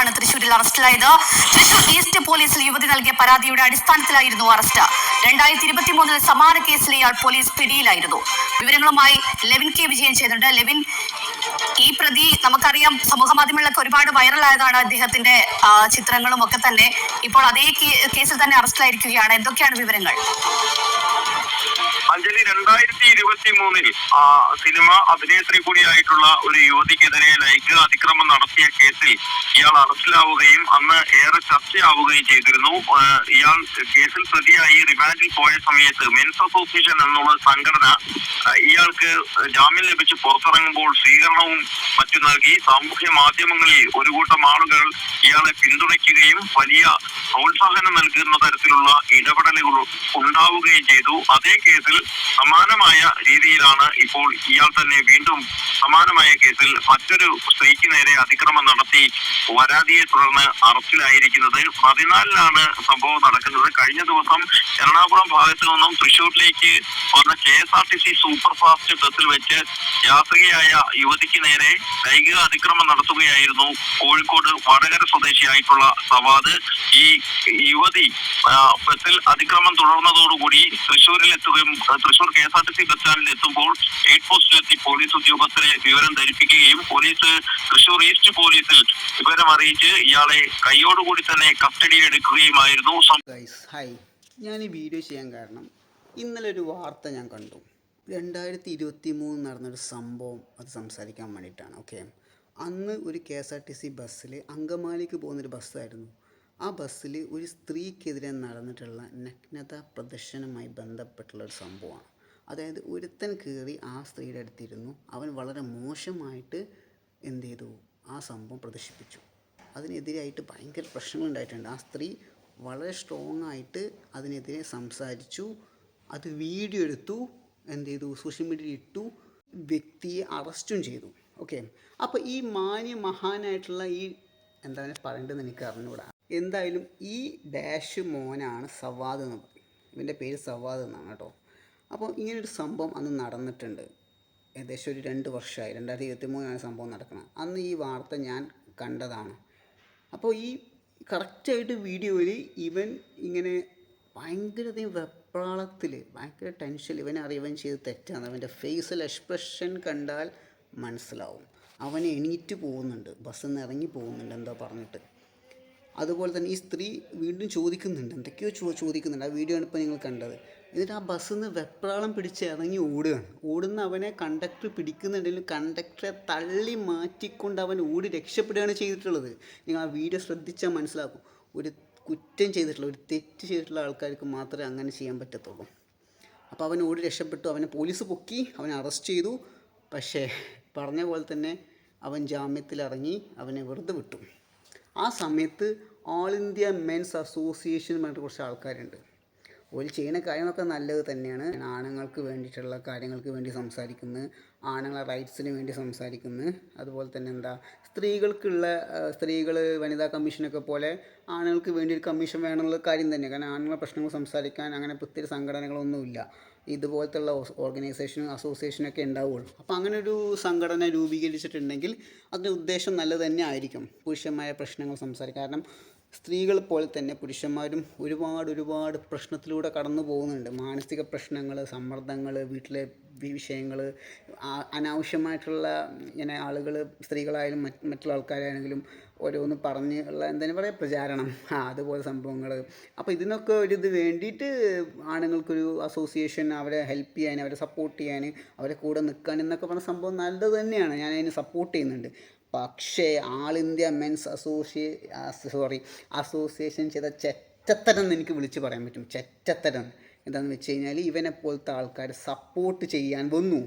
ആണ് തൃശൂരിൽ അറസ്റ്റിലായത്. തൃശൂർ ഈസ്റ്റ് പോലീസിൽ യുവതി നൽകിയ പരാതിയുടെ അടിസ്ഥാനത്തിലായിരുന്നു അറസ്റ്റ്. രണ്ടായിരത്തി ഇരുപത്തി മൂന്നിൽ സമാന കേസിൽ ഇയാൾ പോലീസ് പിടിയിലായിരുന്നു. വിവരങ്ങളുമായി ലെവിൻ കെ വിജയൻ ചെയ്യുന്നുണ്ട് ലെവിൻ ഈ പ്രതി നമുക്കറിയാം സമൂഹ മാധ്യമങ്ങളിലൊക്കെ ഒരുപാട് വൈറലായതാണ് അദ്ദേഹത്തിന്റെ ചിത്രങ്ങളും ഒക്കെ തന്നെ. ഇപ്പോൾ അതേ കേസിൽ തന്നെ അറസ്റ്റിലായിരിക്കുകയാണ്. എന്തൊക്കെയാണ് വിവരങ്ങൾ? അഞ്ജലി രണ്ടായിരത്തി ഇരുപത്തി മൂന്നിൽ സിനിമ അഭിനേത്രി കൂടിയായിട്ടുള്ള ഒരു യുവതിക്കെതിരെ ലൈംഗിക അതിക്രമം നടത്തിയ കേസിൽ ഇയാൾ അറസ്റ്റിലാവുകയും അന്ന് ഏറെ ചർച്ചയാവുകയും ചെയ്തിരുന്നു. ഇയാൾ കേസിൽ പ്രതിയായി റിമാൻഡിൽ പോയ സമയത്ത് മെൻസ് അസോസിയേഷൻ എന്നുള്ള സംഘടന ഇയാൾക്ക് ജാമ്യം ലഭിച്ച് പുറത്തിറങ്ങുമ്പോൾ സ്വീകരണവും മറ്റു നൽകി. സാമൂഹ്യ മാധ്യമങ്ങളിൽ ഒരു കൂട്ടം ആളുകൾ ഇയാളെ പിന്തുണയ്ക്കുകയും വലിയ പ്രോത്സാഹനം നൽകുന്ന തരത്തിലുള്ള ഇടപെടലുകൾ ഉണ്ടാവുകയും ചെയ്തു. അതേ കേസിൽ സമാനമായ രീതിയിലാണ് ഇപ്പോൾ ഇയാൾ തന്നെ വീണ്ടും സമാനമായ കേസിൽ മറ്റൊരു സ്ത്രീക്ക് നേരെ അതിക്രമം നടത്തി പരാതിയെ തുടർന്ന് അറസ്റ്റിലായിരിക്കുന്നത്. പതിനാലിനാണ് സംഭവം നടക്കുന്നത്. കഴിഞ്ഞ ദിവസം എറണാകുളം ഭാഗത്തു നിന്നും തൃശൂരിലേക്ക് വന്ന K S R T C super fast ബസ്സിൽ വെച്ച് യാത്രികയായ യുവതിക്ക് നേരെ ലൈംഗിക അതിക്രമം നടത്തുകയായിരുന്നു കോഴിക്കോട് വടകര സ്വദേശിയായിട്ടുള്ള സവാദ്. ഈ യുവതി ബസ്സിൽ അതിക്രമം തുടർന്നതോടുകൂടി തൃശൂരിൽ എത്തുകയും Thrissur K S R T C സ്റ്റാൻഡിൽ എത്തുമ്പോൾ എയ്ഡ് പോസ്റ്റിലെത്തി പോലീസ് ഉദ്യോഗസ്ഥരെ വിവരം ധരിപ്പിക്കുകയും പോലീസ് തൃശൂർ ഈസ്റ്റ് പോലീസിൽ വിവരം അറിയിച്ച് ഇയാളെ കൈയോടുകൂടി തന്നെ കസ്റ്റഡി എടുക്കുകയുമായിരുന്നു. ഹായ് ഞാൻ ഈ വീഡിയോ ചെയ്യാൻ കാരണം ഇന്നലെ ഒരു വാർത്ത ഞാൻ കണ്ടു. രണ്ടായിരത്തി ഇരുപത്തി മൂന്ന് നടന്നൊരു സംഭവം അത് സംസാരിക്കാൻ വേണ്ടിയിട്ടാണ് ഓക്കെ അന്ന് ഒരു K S R T C ബസ്സിൽ അങ്കമാലിക്ക് പോകുന്നൊരു ബസ്സായിരുന്നു ആ ബസ്സിൽ ഒരു സ്ത്രീക്കെതിരെ നടന്നിട്ടുള്ള നഗ്നത പ്രദർശനവുമായി ബന്ധപ്പെട്ടുള്ള ഒരു സംഭവമാണ്. അതായത് ഒരുത്തൻ കയറി ആ സ്ത്രീയുടെ അടുത്തിരുന്നു. അവൻ വളരെ മോശമായിട്ട് എന്ത് ചെയ്തു? ആ സംഭവം പ്രദർശിപ്പിച്ചു. അതിനെതിരായിട്ട് ഭയങ്കര പ്രശ്നങ്ങൾ ഉണ്ടായിട്ടുണ്ട്. ആ സ്ത്രീ വളരെ സ്ട്രോങ് ആയിട്ട് അതിനെതിരെ സംസാരിച്ചു. അത് വീഡിയോ എടുത്തു. എന്ത് ചെയ്തു? സോഷ്യൽ മീഡിയയിൽ ഇട്ടു. വ്യക്തിയെ അറസ്റ്റും ചെയ്തു. ഓക്കെ അപ്പോൾ ഈ മാന്യ മഹാനായിട്ടുള്ള ഈ എന്താണ് പറയേണ്ടതെന്ന് എനിക്ക് അറിഞ്ഞുകൂടാ. എന്തായാലും ഈ ഡാഷ് മോനാണ് സവാദ് എന്ന് പറയും. ഇവന്റെ പേര് സവാദ് എന്നാണ് കേട്ടോ. അപ്പോൾ ഇങ്ങനൊരു സംഭവം അന്ന് നടന്നിട്ടുണ്ട്. ഏകദേശം ഒരു രണ്ട് വർഷമായി. രണ്ടായിരത്തി ഇരുപത്തി മൂന്നാണ് സംഭവം നടക്കുന്നത് അന്ന് ഈ വാർത്ത ഞാൻ കണ്ടതാണ്. അപ്പോൾ ഈ കറക്റ്റായിട്ട് വീഡിയോയിൽ ഇവൻ ഇങ്ങനെ ഭയങ്കര വെപ്രാളത്തിൽ ഭയങ്കര ടെൻഷൻ ഇവനെ അറിയവൻ ചെയ്ത് തെറ്റാണ് അവന്റെ ഫേസിൽ എക്സ്പ്രഷൻ കണ്ടാൽ മനസ്സിലാവും. അവൻ എണീറ്റ് പോകുന്നുണ്ട്. ബസ്സിൽ നിന്ന് ഇറങ്ങി പോകുന്നുണ്ട് എന്തോ പറഞ്ഞിട്ട്. അതുപോലെ തന്നെ ഈ സ്ത്രീ വീണ്ടും ചോദിക്കുന്നുണ്ട്. എന്തൊക്കെയോ ചോ ചോദിക്കുന്നുണ്ട്. ആ വീഡിയോ ആണ് ഇപ്പോൾ നിങ്ങൾ കണ്ടത്. എന്നിട്ട് ആ ബസ്സിൽ നിന്ന് വെപ്രാളം പിടിച്ച് ഇറങ്ങി ഓടുകയാണ്. ഓടുന്ന അവനെ കണ്ടക്ടർ പിടിക്കുന്നുണ്ടെങ്കിലും കണ്ടക്ടറെ തള്ളി മാറ്റിക്കൊണ്ട് അവൻ ഓടി രക്ഷപ്പെടുകയാണ് ചെയ്തിട്ടുള്ളത്. നിങ്ങൾ ആ വീഡിയോ ശ്രദ്ധിച്ചാൽ മനസ്സിലാക്കും. ഒരു കുറ്റം ചെയ്തിട്ടുള്ള ഒരു തെറ്റ് ചെയ്തിട്ടുള്ള ആൾക്കാർക്ക് മാത്രമേ അങ്ങനെ ചെയ്യാൻ പറ്റത്തുള്ളൂ. അപ്പോൾ അവൻ ഓടി രക്ഷപ്പെട്ടു. അവനെ പോലീസ് പൊക്കി അവനെ അറസ്റ്റ് ചെയ്തു. പക്ഷേ പറഞ്ഞ പോലെ തന്നെ അവൻ ജാമ്യത്തിലിറങ്ങി അവനെ വെറുതെ വിട്ടു. ആ സമയത്ത് ഓൾ ഇന്ത്യ മെൻസ് അസോസിയേഷൻ പറഞ്ഞിട്ട് കുറച്ച് ആൾക്കാരുണ്ട്. ഒരു ചെയ്യുന്ന കാര്യങ്ങളൊക്കെ നല്ലത് തന്നെയാണ്. ആണുങ്ങൾക്ക് വേണ്ടിയിട്ടുള്ള കാര്യങ്ങൾക്ക് വേണ്ടി സംസാരിക്കുന്നു. ആണുങ്ങളെ റൈറ്റ്സിന് വേണ്ടി സംസാരിക്കുന്നു. അതുപോലെ തന്നെ എന്താ സ്ത്രീകൾക്കുള്ള സ്ത്രീകൾ വനിതാ കമ്മീഷനൊക്കെ പോലെ ആണുങ്ങൾക്ക് വേണ്ടി ഒരു കമ്മീഷൻ വേണമെന്നുള്ള കാര്യം തന്നെ കാരണം ആണുങ്ങളെ പ്രശ്നങ്ങൾ സംസാരിക്കാൻ അങ്ങനെ പ്രത്യേക സംഘടനകളൊന്നുമില്ല. ഇതുപോലത്തുള്ള ഓർഗനൈസേഷനും അസോസിയേഷനൊക്കെ ഉണ്ടാവുള്ളൂ. അപ്പോൾ അങ്ങനെ ഒരു സംഘടന രൂപീകരിച്ചിട്ടുണ്ടെങ്കിൽ അതിന്റെ ഉദ്ദേശം നല്ലത് തന്നെ ആയിരിക്കും പുരുഷന്മാരെ പ്രശ്നങ്ങൾ സംസാരിക്കും കാരണം സ്ത്രീകൾ പോലെ തന്നെ പുരുഷന്മാരും ഒരുപാട് ഒരുപാട് പ്രശ്നത്തിലൂടെ കടന്നു പോകുന്നുണ്ട്. മാനസിക പ്രശ്നങ്ങൾ സമ്മർദ്ദങ്ങൾ വീട്ടിലെ വിഷയങ്ങൾ അനാവശ്യമായിട്ടുള്ള ഇങ്ങനെ ആളുകൾ സ്ത്രീകളായാലും മറ്റ് മറ്റുള്ള ആൾക്കാരാണെങ്കിലും ഓരോന്ന് പറഞ്ഞ് ഉള്ള എന്താണ് പറയുക പ്രചാരണം. അതുപോലെ സംഭവങ്ങൾ അപ്പോൾ ഇതിനൊക്കെ ഒരു ഇത് വേണ്ടിയിട്ട് ആണുങ്ങൾക്കൊരു അസോസിയേഷൻ അവരെ ഹെൽപ്പ് ചെയ്യാൻ അവരെ സപ്പോർട്ട് ചെയ്യാൻ അവരെ കൂടെ നിൽക്കാൻ എന്നൊക്കെ പറഞ്ഞ സംഭവം നല്ലത് തന്നെയാണ്. ഞാൻ അതിന് സപ്പോർട്ട് ചെയ്യുന്നുണ്ട്. പക്ഷേ all India men's അസോസിയേ sorry association ചെയ്ത ചെറ്റത്തരം എന്ന് എനിക്ക് വിളിച്ച് പറയാൻ പറ്റും. ചെറ്റത്തരം. എന്താണെന്ന് വെച്ച് കഴിഞ്ഞാൽ ഇവനെ പോലത്തെ ആൾക്കാർ സപ്പോർട്ട് ചെയ്യാൻ വന്നു.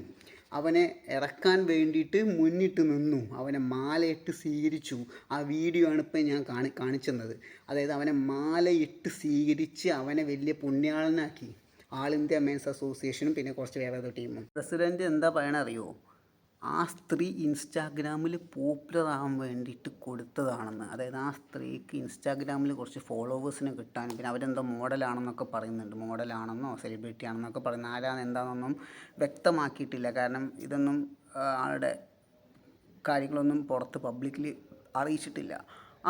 അവനെ ഇറക്കാൻ വേണ്ടിയിട്ട് മുന്നിട്ട് നിന്നു. അവനെ മാലയിട്ട് സ്വീകരിച്ചു. ആ വീഡിയോ ആണ് ഇപ്പം ഞാൻ കാണി കാണിച്ചെന്നത്. അതായത് അവനെ മാലയിട്ട് സ്വീകരിച്ച് അവനെ വലിയ പുണ്യാളനാക്കി. ആൾ ഇന്ത്യ മെൻസ് അസോസിയേഷനും പിന്നെ കുറച്ച് വേറെ ഏതോ ടീമും. പ്രസിഡന്റ് എന്താ പറയണ അറിയോ? ആ സ്ത്രീ ഇൻസ്റ്റാഗ്രാമിൽ പോപ്പുലർ ആവാൻ വേണ്ടിയിട്ട് കൊടുത്തതാണെന്ന്. അതായത് ആ സ്ത്രീക്ക് ഇൻസ്റ്റാഗ്രാമിൽ കുറച്ച് ഫോളോവേഴ്സിനെ കിട്ടാൻ പിന്നെ അവരെന്തോ മോഡലാണെന്നൊക്കെ പറയുന്നുണ്ട്. മോഡലാണെന്നോ സെലിബ്രിറ്റി ആണെന്നൊക്കെ പറയുന്നത് ആരാണ് എന്താണെന്നൊന്നും വ്യക്തമാക്കിയിട്ടില്ല. കാരണം ഇതൊന്നും ആളുടെ കാര്യങ്ങളൊന്നും പുറത്ത് പബ്ലിക്കിൽ അറിയിച്ചിട്ടില്ല.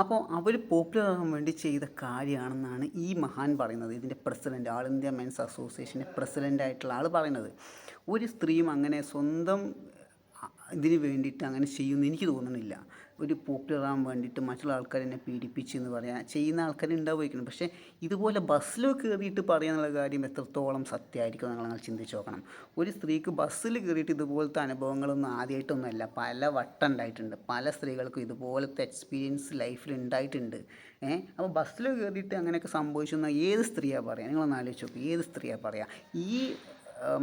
അപ്പോൾ അവർ പോപ്പുലർ ആകാൻ വേണ്ടി ചെയ്ത കാര്യമാണെന്നാണ് ഈ മഹാൻ പറയുന്നത്. ഇതിന്റെ പ്രസിഡന്റ് ആൾ ഇന്ത്യ മെൻസ് അസോസിയേഷന്റെ പ്രസിഡന്റായിട്ടുള്ള ആൾ പറയുന്നത്. ഒരു സ്ത്രീയും അങ്ങനെ സ്വന്തം ഇതിന് വേണ്ടിയിട്ട് അങ്ങനെ ചെയ്യുമെന്ന് എനിക്ക് തോന്നണില്ല ഒരു പോപ്പുലർ ആവാൻ വേണ്ടിയിട്ട് മറ്റുള്ള ആൾക്കാർ എന്നെ പീഡിപ്പിച്ചു എന്ന് പറയാം ചെയ്യുന്ന ആൾക്കാർ ഉണ്ടാവുമായിരിക്കണം. പക്ഷേ ഇതുപോലെ ബസ്സിലോ കയറിയിട്ട് പറയാനുള്ള കാര്യം എത്രത്തോളം സത്യമായിരിക്കും നിങ്ങൾ നിങ്ങൾ ചിന്തിച്ച് നോക്കണം. ഒരു സ്ത്രീക്ക് ബസ്സിൽ കയറിയിട്ട് ഇതുപോലത്തെ അനുഭവങ്ങളൊന്നും ആദ്യമായിട്ടൊന്നുമല്ല പല വട്ടം ഉണ്ടായിട്ടുണ്ട്. പല സ്ത്രീകൾക്കും ഇതുപോലത്തെ എക്സ്പീരിയൻസ് ലൈഫിൽ ഉണ്ടായിട്ടുണ്ട്. ഏഹ് അപ്പോൾ ബസ്സിൽ കയറിയിട്ട് അങ്ങനെയൊക്കെ സംഭവിച്ചെന്നാൽ ഏത് സ്ത്രീയാണ് പറയുക നിങ്ങളൊന്ന് ആലോചിച്ച് നോക്കുക ഏത് സ്ത്രീയാണ് പറയുക ഈ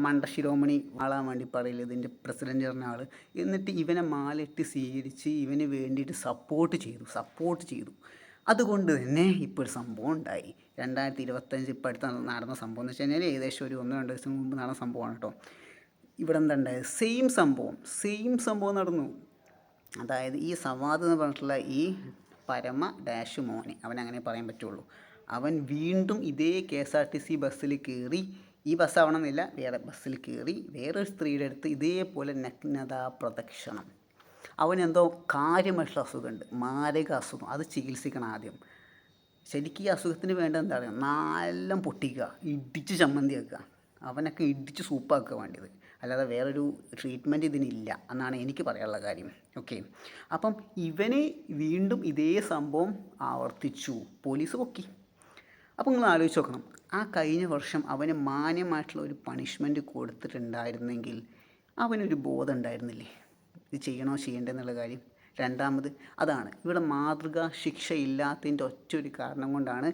മണ്ട ശിരോമണി ആളാൻ വേണ്ടി പറയില്ല ഇതിന്റെ പ്രസിഡന്റ് പറഞ്ഞ ആൾ എന്നിട്ട് ഇവനെ മാലിട്ട് സ്വീകരിച്ച് ഇവന് വേണ്ടിയിട്ട് സപ്പോർട്ട് ചെയ്തു സപ്പോർട്ട് ചെയ്തു. അതുകൊണ്ട് തന്നെ ഇപ്പോൾ ഒരു സംഭവം ഉണ്ടായി. രണ്ടായിരത്തി ഇരുപത്തഞ്ച് ഇപ്പോൾ അടുത്ത് നടന്ന സംഭവം എന്ന് വെച്ച് കഴിഞ്ഞാൽ ഏകദേശം ഒരു ഒന്നോ രണ്ടോ ദിവസം മുമ്പ് നടന്ന സംഭവമാണ് കേട്ടോ ഇവിടെ എന്താ ഉണ്ടായത്? സെയിം സംഭവം സെയിം സംഭവം നടന്നു. അതായത് ഈ സവാദ് എന്ന് പറഞ്ഞിട്ടുള്ള ഈ പരമ ഡാഷ് മോനെ അവൻ അങ്ങനെ പറയാൻ പറ്റുള്ളൂ. അവൻ വീണ്ടും ഇതേ K S R T C ബസ്സിൽ കയറി ഈ ബസ് ആവണമെന്നില്ല. വേറെ ബസ്സിൽ കയറി വേറൊരു സ്ത്രീയുടെ അടുത്ത് ഇതേപോലെ നഗ്നതാ പ്രദക്ഷിണം. അവനെന്തോ കാര്യമായിട്ടുള്ള അസുഖമുണ്ട്. മാരക അസുഖം. അത് ചികിത്സിക്കണം ആദ്യം. ശരിക്കും ഈ അസുഖത്തിന് വേണ്ട എന്താണ് നാലെല്ലാം പൊട്ടിക്കുക. ഇടിച്ച് ചമ്മന്തി വെക്കുക. അവനൊക്കെ ഇടിച്ച് സൂപ്പാക്കുക വേണ്ടത്. അല്ലാതെ വേറൊരു ട്രീറ്റ്മെന്റ് ഇതിനില്ല എന്നാണ് എനിക്ക് പറയാനുള്ള കാര്യം. ഓക്കെ അപ്പം ഇവന് വീണ്ടും ഇതേ സംഭവം ആവർത്തിച്ചു. പോലീസ് പൊക്കി. അപ്പോൾ നിങ്ങൾ ആലോചിച്ച് നോക്കണം. ആ കഴിഞ്ഞ വർഷം അവന് മാന്യമായിട്ടുള്ള ഒരു പണിഷ്മെന്റ് കൊടുത്തിട്ടുണ്ടായിരുന്നെങ്കിൽ അവനൊരു ബോധം ഉണ്ടായിരുന്നില്ലേ ഇത് ചെയ്യണോ ചെയ്യണ്ടേ എന്നുള്ള കാര്യം. രണ്ടാമത് അതാണ്. ഇവിടെ മാതൃക ശിക്ഷ ഇല്ലാത്തതിന്റെ ഒറ്റ ഒരു കാരണം കൊണ്ടാണ്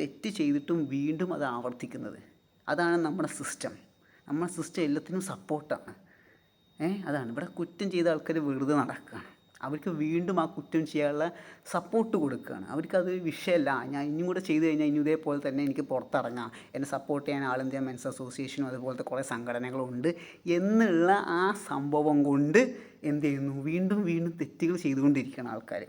തെറ്റ് ചെയ്തിട്ടും വീണ്ടും അത് ആവർത്തിക്കുന്നത്. അതാണ് നമ്മുടെ സിസ്റ്റം നമ്മുടെ സിസ്റ്റം എല്ലാത്തിനും സപ്പോർട്ടാണ് ഏഹ് അതാണ്. ഇവിടെ കുറ്റം ചെയ്ത ആൾക്കാർ വെറുതെ നടക്കുകയാണ് അവർക്ക് വീണ്ടും ആ കുറ്റം ചെയ്യാനുള്ള സപ്പോർട്ട് കൊടുക്കുകയാണ്. അവർക്കത് വിഷയമല്ല. ഞാൻ ഇനിയും കൂടെ ചെയ്തു കഴിഞ്ഞാൽ ഇനി ഇതേപോലെ തന്നെ എനിക്ക് പുറത്തിറങ്ങാം. എന്നെ സപ്പോർട്ട് ചെയ്യാൻ ആൾ ഇന്ത്യ മെൻസ് അസോസിയേഷനും അതുപോലത്തെ കുറേ സംഘടനകളുണ്ട്. എന്നുള്ള ആ സംഭവം കൊണ്ട് എന്ത് ചെയ്യുന്നു? വീണ്ടും വീണ്ടും തെറ്റുകൾ ചെയ്തുകൊണ്ടിരിക്കുകയാണ് ആൾക്കാർ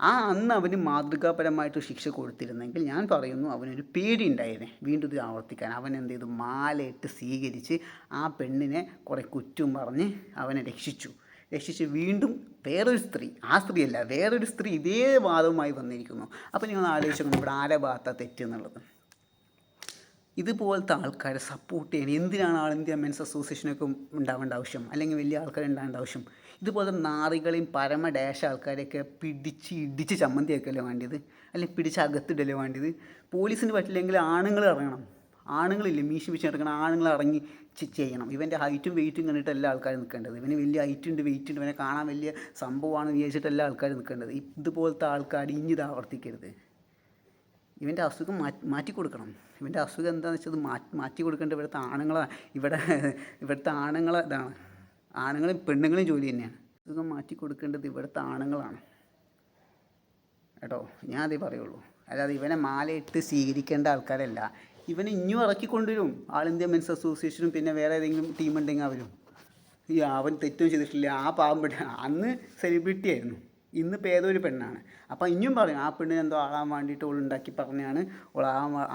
ആ അന്ന് അവന് മാതൃകാപരമായിട്ട് ശിക്ഷ കൊടുത്തിരുന്നെങ്കിൽ ഞാൻ പറയുന്നു അവനൊരു പേടി ഉണ്ടായിരുന്നേ വീണ്ടും ഇത് ആവർത്തിക്കാൻ. അവൻ എന്ത് ചെയ്തു? മാലയിട്ട് സ്വീകരിച്ച് ആ പെണ്ണിനെ കുറേ കുറ്റം പറഞ്ഞ് അവനെ രക്ഷിച്ചു. രക്ഷിച്ച് വീണ്ടും വേറൊരു സ്ത്രീ ആ സ്ത്രീയല്ല വേറൊരു സ്ത്രീ ഇതേ വാദവുമായി വന്നിരിക്കുന്നു. അപ്പോൾ നിങ്ങൾ ആലോചിച്ച് ഇവിടെ ആരെ ഭാഗത്ത തെറ്റെന്നുള്ളത്? ഇതുപോലത്തെ ആൾക്കാരെ സപ്പോർട്ട് ചെയ്യാൻ എന്തിനാണ് ആൾ ഇന്ത്യ മെൻസ് അസോസിയേഷനൊക്കെ ഉണ്ടാവേണ്ട ആവശ്യം? അല്ലെങ്കിൽ വലിയ ആൾക്കാർ ഉണ്ടാവേണ്ട ആവശ്യം? ഇതുപോലത്തെ നാറികളെയും പരമ ഡാഷ് ആൾക്കാരെയൊക്കെ പിടിച്ച് ഇടിച്ച് ചമ്മന്തിയാക്കല്ലേ വേണ്ടിയത്? അല്ലെങ്കിൽ പിടിച്ച് അകത്തിടല്ലേ വേണ്ടിയത്? പോലീസിന് പറ്റില്ലെങ്കിൽ ആണുങ്ങൾ ഇറങ്ങണം. ആണുങ്ങളില്ലേ മീശ വെച്ച് നടക്കണം ആണുങ്ങൾ ചെയ്യണം. ഇവന്റെ ഹൈറ്റും വെയിറ്റും കണ്ടിട്ട് എല്ലാ ആൾക്കാരും നിൽക്കേണ്ടത് ഇവന് വലിയ ഹൈറ്റ് ഉണ്ട് വെയിറ്റ് ഉണ്ട് ഇവനെ കാണാൻ വലിയ സംഭവമാണ് വിചാരിച്ചിട്ട് എല്ലാ ആൾക്കാരും നിൽക്കേണ്ടത് ഇതുപോലത്തെ ആൾക്കാർ ഇനി ഇത് ആവർത്തിക്കരുത്. ഇവന്റെ അസുഖം മാറ്റി മാറ്റി കൊടുക്കണം. ഇവന്റെ അസുഖം എന്താണെന്ന് വെച്ചാൽ മാറ്റി മാറ്റി കൊടുക്കേണ്ട ഇവിടുത്തെ ആണുങ്ങളെ ഇവിടെ ഇവിടുത്തെ ആണുങ്ങളെ ഇതാണ്. ആണുങ്ങളും പെണ്ണുങ്ങളും ജോലി തന്നെയാണ്. അസുഖം മാറ്റി കൊടുക്കേണ്ടത് ഇവിടുത്തെ ആണുങ്ങളാണ്. കേട്ടോ? ഞാൻ അതേ പറയുള്ളൂ. അല്ലാതെ ഇവനെ മാലയിട്ട് സ്വീകരിക്കേണ്ട ആൾക്കാരല്ല. ഇവനെ ഇനിയും ഇറക്കി കൊണ്ടുവരും ആൾ ഇന്ത്യ മെൻസ് അസോസിയേഷനും പിന്നെ വേറെ ഏതെങ്കിലും ടീം ഉണ്ടെങ്കിൽ അവരും. ഈ അവൻ തെറ്റും ചെയ്തിട്ടില്ല. ആ പാവം അന്ന് സെലിബ്രിറ്റി ആയിരുന്നു. ഇന്നിപ്പോൾ ഏതോ ഒരു പെണ്ണാണ്? അപ്പോൾ ഇനിയും പറയും ആ പെണ്ണിന് എന്തോ ആളാൻ വേണ്ടിയിട്ട് ഓൾ ഉണ്ടാക്കി പറഞ്ഞാണ് ഓൾ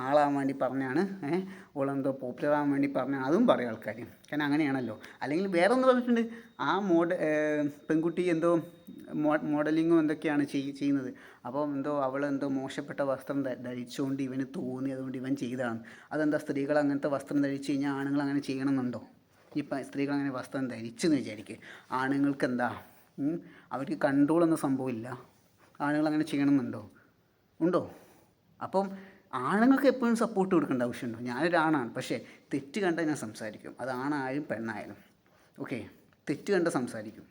ആളാൻ വേണ്ടി പറഞ്ഞാണ് ഏഹ് ഓളെന്തോ പോപ്പുലർ ആവാൻ വേണ്ടി പറഞ്ഞാണ്. അതും പറയും ആൾക്കാർ കാരണം അങ്ങനെയാണല്ലോ. അല്ലെങ്കിൽ വേറെ ഒന്ന് പറഞ്ഞിട്ടുണ്ട് ആ മോഡ പെൺകുട്ടി എന്തോ മോഡലിങ്ങും എന്തൊക്കെയാണ് ചെയ് ചെയ്യുന്നത്. അപ്പോൾ എന്തോ അവൾ എന്തോ മോശപ്പെട്ട വസ്ത്രം ധരിച്ചുകൊണ്ട് ഇവന് തോന്നി അതുകൊണ്ട് ഇവൻ ചെയ്തതാണ്. അതെന്താ സ്ത്രീകൾ അങ്ങനത്തെ വസ്ത്രം ധരിച്ചു കഴിഞ്ഞാൽ ആണുങ്ങൾ അങ്ങനെ ചെയ്യണമെന്നുണ്ടോ? ഇപ്പം സ്ത്രീകൾ അങ്ങനെ വസ്ത്രം ധരിച്ചെന്ന് വിചാരിക്കുക ആണുങ്ങൾക്ക് എന്താ? അവർക്ക് കൺട്രോൾ എന്ന സംഭവമില്ല. ആണുങ്ങൾ അങ്ങനെ ചെയ്യണമെന്നുണ്ടോ? ഉണ്ടോ? അപ്പം ആണുങ്ങൾക്ക് എപ്പോഴും സപ്പോർട്ട് കൊടുക്കേണ്ട ആവശ്യമുണ്ടോ? ഞാനൊരാണാണ് പക്ഷേ തെറ്റ് കണ്ടാൽ ഞാൻ സംസാരിക്കും. അത് ആണായാലും പെണ്ണായാലും. ഓക്കെ തെറ്റ് കണ്ട സംസാരിക്കും.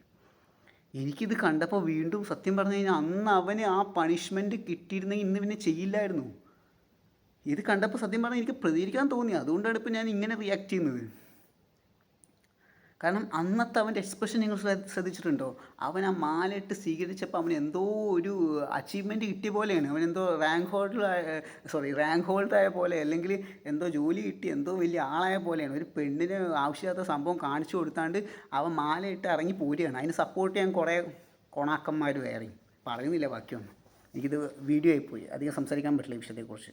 എനിക്കിത് കണ്ടപ്പോൾ വീണ്ടും സത്യം പറഞ്ഞു കഴിഞ്ഞാൽ അന്ന് അവന് ആ പണിഷ്മെന്റ് കിട്ടിയിരുന്നെങ്കിൽ ഇന്ന് പിന്നെ ചെയ്യില്ലായിരുന്നു. ഇത് കണ്ടപ്പോൾ സത്യം പറഞ്ഞാൽ എനിക്ക് പ്രതികരിക്കാൻ തോന്നി. അതുകൊണ്ടാണ് ഇപ്പോൾ ഞാൻ ഇങ്ങനെ റിയാക്ട് ചെയ്യുന്നത്. കാരണം അന്നത്തെ അവന്റെ എക്സ്പ്രഷൻ നിങ്ങൾ ശ്രദ്ധിച്ചിട്ടുണ്ടോ? അവൻ ആ മാലയിട്ട് സ്വീകരിച്ചപ്പോൾ അവന് എന്തോ ഒരു അച്ചീവ്മെന്റ് കിട്ടിയ പോലെയാണ്. അവൻ എന്തോ rank holder sorry rank holder ആയ പോലെ അല്ലെങ്കിൽ എന്തോ ജോലി കിട്ടി എന്തോ വലിയ ആളായ പോലെയാണ്. ഒരു പെണ്ണിന് ആവശ്യമില്ലാത്ത സംഭവം കാണിച്ചു കൊടുത്താണ്ട് അവൻ മാലയിട്ട് ഇറങ്ങി പോരുകയാണ്. അതിന് സപ്പോർട്ട് ചെയ്യാൻ കുറേ കൊണാക്കന്മാർ വേറെ. പറയുന്നില്ല ബാക്കിയൊന്നും. എനിക്കിത് വീഡിയോ ആയിപ്പോയി അധികം സംസാരിക്കാൻ പറ്റില്ല ഈ വിഷയത്തെക്കുറിച്ച്.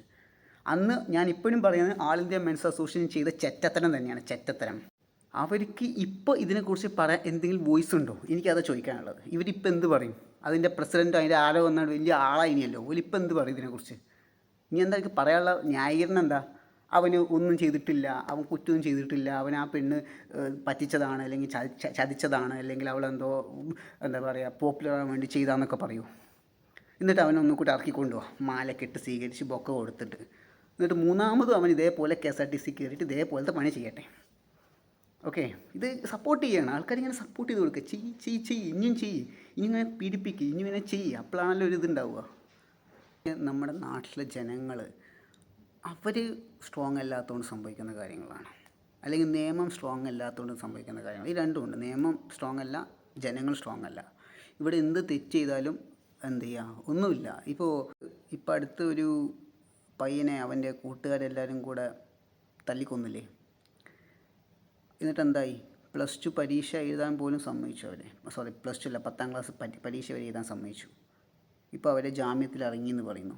അന്ന് ഞാൻ ഇപ്പോഴും പറയുന്നത് ആൾ ഇന്ത്യ മെൻസ് അസോസിയേഷൻ ചെയ്ത ചെറ്റത്തരം തന്നെയാണ്. ചെറ്റത്തരം. അവർക്ക് ഇപ്പോൾ ഇതിനെക്കുറിച്ച് പറയാൻ എന്തെങ്കിലും വോയിസ് ഉണ്ടോ? എനിക്കത് ചോദിക്കാനുള്ളത്. ഇവരിപ്പോൾ എന്ത് പറയും? അതിന്റെ പ്രസിഡന്റോ അതിന്റെ ആരോ വന്നാണ് വലിയ ആളായിനിയല്ലോ ഓലിപ്പോൾ എന്ത് പറയും ഇതിനെക്കുറിച്ച്? ഇനി എന്താ എനിക്ക് പറയാനുള്ള ന്യായീകരണം എന്താ? അവന് ഒന്നും ചെയ്തിട്ടില്ല അവൻ കുറ്റവും ചെയ്തിട്ടില്ല അവൻ ആ പെണ്ണ് പറ്റിച്ചതാണ് അല്ലെങ്കിൽ ചതിച്ചതാണ് അല്ലെങ്കിൽ അവളെന്തോ എന്താ പറയുക പോപ്പുലർ ആവാൻ വേണ്ടി ചെയ്താന്നൊക്കെ പറയൂ. എന്നിട്ട് അവനെ ഒന്നും കൂടി ഇറക്കി കൊണ്ടുപോവാ മാലക്കെട്ട് സ്വീകരിച്ച് ബൊക്ക കൊടുത്തിട്ട്. എന്നിട്ട് മൂന്നാമതും അവൻ ഇതേപോലെ K S R T C കയറിയിട്ട് ഇതേപോലത്തെ പണി ചെയ്യട്ടെ. ഓക്കെ ഇത് സപ്പോർട്ട് ചെയ്യണം. ആൾക്കാർ ഇങ്ങനെ സപ്പോർട്ട് ചെയ്ത് കൊടുക്കുക. ചെയ് ചെയ് ചെയ് ഇനിയും ചെയ് ഇനി ഇങ്ങനെ പീഡിപ്പിക്കുക ഇനി ഇങ്ങനെ ചെയ്യ്. അപ്പോഴാണല്ലോ ഒരു ഇതുണ്ടാവുക. നമ്മുടെ നാട്ടിലെ ജനങ്ങൾ അവർ സ്ട്രോങ് അല്ലാത്തതുകൊണ്ട് സംഭവിക്കുന്ന കാര്യങ്ങളാണ്. അല്ലെങ്കിൽ നിയമം സ്ട്രോങ് അല്ലാത്തതുകൊണ്ട് സംഭവിക്കുന്ന കാര്യങ്ങൾ. ഈ രണ്ടുമുണ്ട് നിയമം സ്ട്രോങ് അല്ല ജനങ്ങൾ സ്ട്രോങ് അല്ല. ഇവിടെ എന്ത് തെറ്റ് ചെയ്താലും എന്ത് ചെയ്യുക ഒന്നുമില്ല. ഇപ്പോൾ ഇപ്പം അടുത്ത് ഒരു പയ്യനെ അവന്റെ കൂട്ടുകാരെല്ലാവരും കൂടെ തല്ലിക്കൊന്നില്ലേ? എന്നിട്ട് എന്തായി പ്ലസ് ടു പരീക്ഷ എഴുതാൻ പോലും സമ്മതിച്ചു അവരെ. സോറി പ്ലസ് ടു അല്ല പത്താം ക്ലാസ് പരി- പരീക്ഷ വരെ എഴുതാൻ സമ്മതിച്ചു. ഇപ്പോൾ അവരെ ജാമ്യത്തിൽ ഇറങ്ങി എന്ന് പറയുന്നു.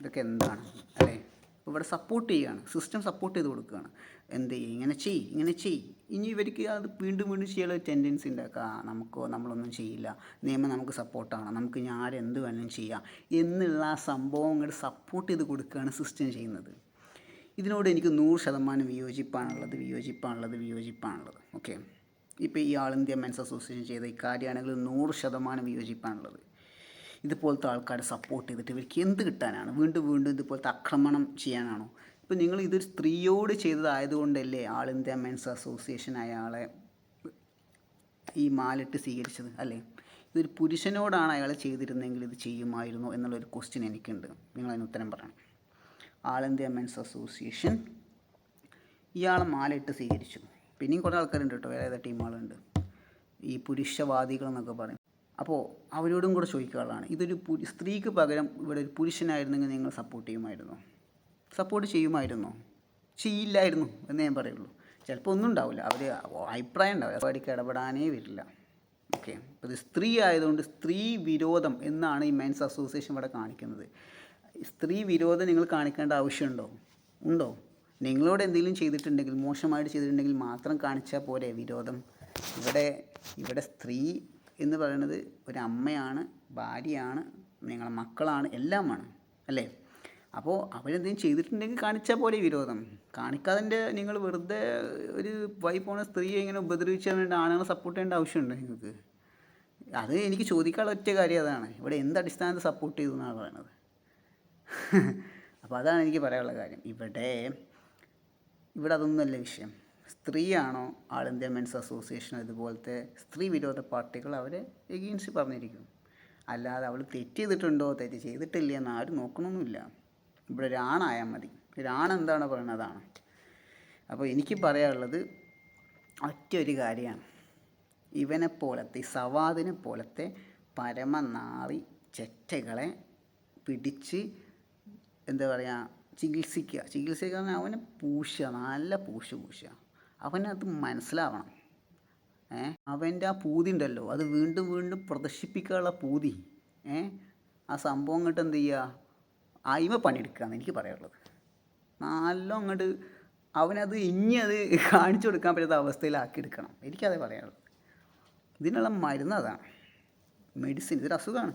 ഇതൊക്കെ എന്താണ്? അല്ലേ? ഇവിടെ സപ്പോർട്ട് ചെയ്യുകയാണ് സിസ്റ്റം സപ്പോർട്ട് ചെയ്ത് കൊടുക്കുകയാണ്. എന്ത് ചെയ്യും? ഇങ്ങനെ ചെയ് ഇങ്ങനെ ചെയ് ഇനി ഇവർക്ക് അത് വീണ്ടും വീണ്ടും ചെയ്യാനുള്ള ടെൻഡൻസി ഉണ്ടാക്കുക നമുക്ക് നമ്മളൊന്നും ചെയ്യില്ല. നിയമം നമുക്ക് സപ്പോർട്ടാണ് നമുക്ക് ഞാൻ ആരെന്ത് വേണമെങ്കിലും ചെയ്യാം. എന്നുള്ള ആ സംഭവം സപ്പോർട്ട് ചെയ്ത് കൊടുക്കുകയാണ് സിസ്റ്റം ചെയ്യുന്നത്. ഇതിനോട് എനിക്ക് നൂറ് ശതമാനം വിയോജിപ്പാണുള്ളത് വിയോജിപ്പാണുള്ളത് വിയോജിപ്പാണുള്ളത്. ഓക്കെ ഇപ്പോൾ ഈ ആൾ ഇന്ത്യ മെൻസ് അസോസിയേഷൻ ചെയ്ത ഈ കാര്യമാണെങ്കിൽ നൂറ് ശതമാനം വിയോജിപ്പാണുള്ളത്. ഇതുപോലത്തെ ആൾക്കാരെ സപ്പോർട്ട് ചെയ്തിട്ട് ഇവർക്ക് എന്ത് കിട്ടാനാണ്? വീണ്ടും വീണ്ടും ഇതുപോലത്തെ ആക്രമണം ചെയ്യാനാണോ? ഇപ്പോൾ നിങ്ങൾ ഇതൊരു സ്ത്രീയോട് ചെയ്തതായതുകൊണ്ടല്ലേ ആൾ ഇന്ത്യ മെൻസ് അസോസിയേഷൻ അയാളെ ഈ മാലിട്ട് സ്വീകരിച്ചത് അല്ലേ? ഇതൊരു പുരുഷനോടാണ് അയാൾ ചെയ്തിരുന്നെങ്കിൽ ഇത് ചെയ്യുമായിരുന്നോ എന്നുള്ളൊരു ക്വസ്റ്റ്യൻ എനിക്കുണ്ട്. നിങ്ങളതിന് ഉത്തരം പറയണം. ആൾ ഇന്ത്യ മെൻസ് അസോസിയേഷൻ ഇയാളെ മാലയിട്ട് സ്വീകരിച്ചു. പിന്നെയും കുറേ ആൾക്കാരുണ്ട് കേട്ടോ വേറെ ഏതാ ടീമുകളുണ്ട് ഈ പുരുഷവാദികൾ എന്നൊക്കെ പറയും. അപ്പോൾ അവരോടും കൂടെ ചോദിക്കാനുള്ളതാണ് ഇതൊരു സ്ത്രീക്ക് പകരം ഇവിടെ ഒരു പുരുഷനായിരുന്നെങ്കിൽ നിങ്ങൾ സപ്പോർട്ട് ചെയ്യുമായിരുന്നോ? സപ്പോർട്ട് ചെയ്യുമായിരുന്നോ? ചെയ്യില്ലായിരുന്നു എന്ന് ഞാൻ പറയുള്ളൂ. ചിലപ്പോൾ ഒന്നും ഉണ്ടാവില്ല. അവർ അഭിപ്രായം ഉണ്ടാവില്ല. പരിപാടിക്ക് ഇടപെടാനേ വരില്ല. ഓക്കെ അപ്പോൾ ഇത് സ്ത്രീ ആയതുകൊണ്ട് സ്ത്രീ വിരോധം എന്നാണ് ഈ മെൻസ് അസോസിയേഷൻ ഇവിടെ കാണിക്കുന്നത്. സ്ത്രീ വിരോധം നിങ്ങൾ കാണിക്കേണ്ട ആവശ്യമുണ്ടോ? ഉണ്ടോ? നിങ്ങളോട് എന്തെങ്കിലും ചെയ്തിട്ടുണ്ടെങ്കിൽ മോശമായിട്ട് ചെയ്തിട്ടുണ്ടെങ്കിൽ മാത്രം കാണിച്ചാൽ പോരെ വിരോധം. ഇവിടെ ഇവിടെ സ്ത്രീ എന്ന് പറയുന്നത് ഒരു അമ്മയാണ് ഭാര്യയാണ് നിങ്ങളെ മക്കളാണ് എല്ലാമാണ് അല്ലേ? അപ്പോൾ അവരെന്തെങ്കിലും ചെയ്തിട്ടുണ്ടെങ്കിൽ കാണിച്ചാൽ പോലെ വിരോധം. കാണിക്കാതെ നിങ്ങൾ വെറുതെ ഒരു വൈ പോണ സ്ത്രീയെ ഇങ്ങനെ ഉപദ്രവിച്ചാൽ വേണ്ടി ആണുങ്ങളെ സപ്പോർട്ട് ചെയ്യേണ്ട ആവശ്യമുണ്ടോ നിങ്ങൾക്ക്? അത് എനിക്ക് ചോദിക്കാനുള്ള ഒറ്റ കാര്യം അതാണ്. ഇവിടെ എന്ത് അടിസ്ഥാനത്തിൽ സപ്പോർട്ട് ചെയ്തു എന്നാണ് പറയുന്നത്? അപ്പോൾ അതാണ് എനിക്ക് പറയാനുള്ള കാര്യം. ഇവിടെ ഇവിടെ അതൊന്നുമല്ല വിഷയം. സ്ത്രീയാണോ ആൾ ഇന്ത്യ മെൻസ് അസോസിയേഷൻ ഇതുപോലത്തെ സ്ത്രീ വിരോധ പാർട്ടികൾ അവരെ എഗെയിൻസ്റ്റ് പറഞ്ഞിരിക്കും. അല്ലാതെ അവൾ തെറ്റ് ചെയ്തിട്ടുണ്ടോ തെറ്റ് ചെയ്തിട്ടില്ല എന്ന് ആരും നോക്കണമൊന്നുമില്ല ഇവിടെ ഒരാണായാൽ മതി. ഒരാണെന്താണ് പറയുന്നത് അതാണ്. അപ്പോൾ എനിക്ക് പറയാനുള്ളത് ഒറ്റ ഒരു കാര്യമാണ്. ഇവനെ പോലത്തെ സവാദിനെ പോലത്തെ പരമനാറി ചെറ്റകളെ പിടിച്ച് എന്താ പറയുക ചികിത്സിക്കുക ചികിത്സിക്കുക എന്ന് പറഞ്ഞാൽ അവനെ പൂശുക നല്ല പൂശ് പൂശുക. അവനത് മനസ്സിലാവണം. ഏ? അവന്റെ ആ പൂതി ഉണ്ടല്ലോ അത് വീണ്ടും വീണ്ടും പ്രദർശിപ്പിക്കാനുള്ള പൂതി. ഏ? ആ സംഭവം അങ്ങോട്ട് എന്ത് ചെയ്യുക അയിമ പണിയെടുക്കുകയെന്ന് എനിക്ക് പറയാനുള്ളത്. നല്ല അങ്ങോട്ട് അവനത് ഇനി അത് കാണിച്ചു കൊടുക്കാൻ പറ്റാത്ത അവസ്ഥയിലാക്കി എടുക്കണം. എനിക്കതേ പറയാനുള്ളത്. ഇതിനുള്ള മരുന്ന് അതാണ്. മെഡിസിൻ ഇതൊരു അസുഖമാണ്.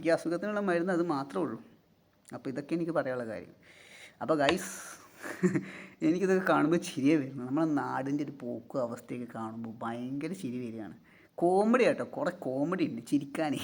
ഈ അസുഖത്തിനുള്ള മരുന്ന് അത് മാത്രമേ ഉള്ളൂ. അപ്പോൾ ഇതൊക്കെ എനിക്ക് പറയാനുള്ള കാര്യം. അപ്പോൾ ഗൈസ് എനിക്കിതൊക്കെ കാണുമ്പോൾ ചിരിയെ വരുന്നു. നമ്മുടെ നാടിന്റെ ഒരു പോക്കും അവസ്ഥയൊക്കെ കാണുമ്പോൾ ഭയങ്കര ചിരി വരികയാണ്. കോമഡി ആട്ടോ. കുറേ കോമഡി ഉണ്ട്. ചിരിക്കാനേ.